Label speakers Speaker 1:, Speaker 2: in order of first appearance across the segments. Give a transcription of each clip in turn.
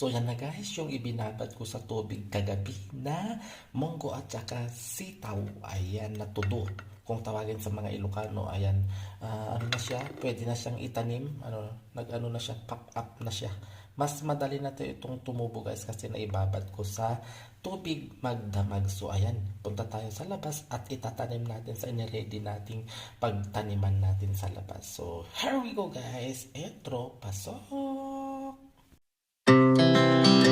Speaker 1: So yan na guys, yung ibinabad ko sa tubig kagabi na monggo at saka sitaw. Ayan, natudo. Kung tawagin sa mga Ilocano, ayan, ah, ano na siya, pwede na siyang itanim, ano, nag-ano na siya, pop up na siya. Mas madali na to itong tumubo guys kasi naibabad ko sa tubig magdamag. So ayan, punta tayo sa labas at itatanim natin sa iniredy nating pagtaniman natin sa labas. So here we go guys. Etro, pasok!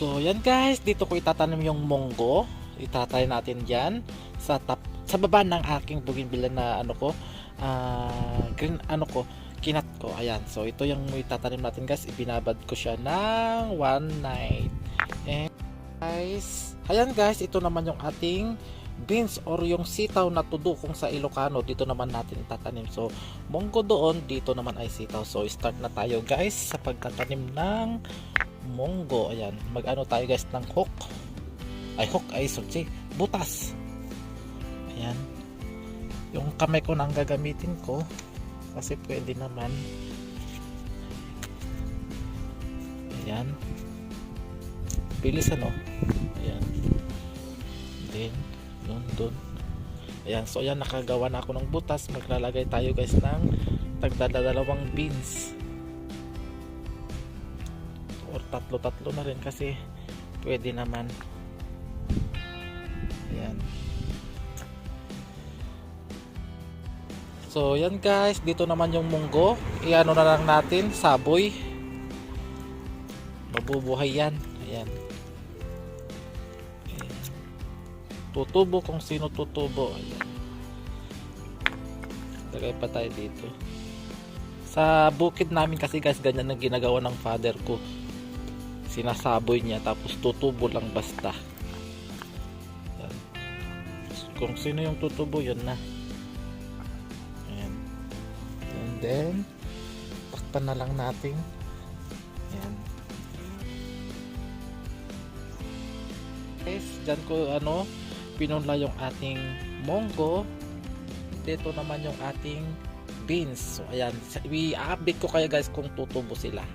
Speaker 1: So, yan guys, dito ko itatanim yung monggo. Itatry natin yan sa tap, sa baba ng aking bougainvillea na ano ko, ah, green ano ko, kinat ko. Ayan. So, ito yung itatanim natin guys. Ibinabad ko siya ng one night. And guys, ayan guys, ito naman yung ating beans or yung sitaw na tudo kung sa Ilocano dito naman natin tatanim so monggo doon dito naman ay sitaw so start na tayo guys sa pagtatanim ng monggo. Ayan, mag-ano tayo guys ng hook. Ay, hook ay sorry, butas. Ayan. Yung kamay ko nang gagamitin ko kasi pwede naman. Ayan. Bilis ano. Ayan. Then, dun, dun. Ayan, so ayan, nakagawa na ako ng butas. Maglalagay tayo guys ng tagdadalawang beans or tatlo-tatlo na rin kasi pwede naman. Ayan. So yan guys. Dito naman yung munggo. Iano na lang natin. Saboy. Mabubuhay yan. Ayan. tutubo kung sino tutubo. Ayan. Lagay pa tayo dito. Sa bukid namin kasi guys ganyan ang ginagawa ng father ko sinasaboy niya tapos tutubo lang basta. Yan. kung sino yung tutubo yun na. Ayan. And then takpan na lang natin. Ayan. Guys dyan ko ano pinunla yung ating monggo dito naman yung ating beans. So ayan. I-update ko kayo guys kung tutubo sila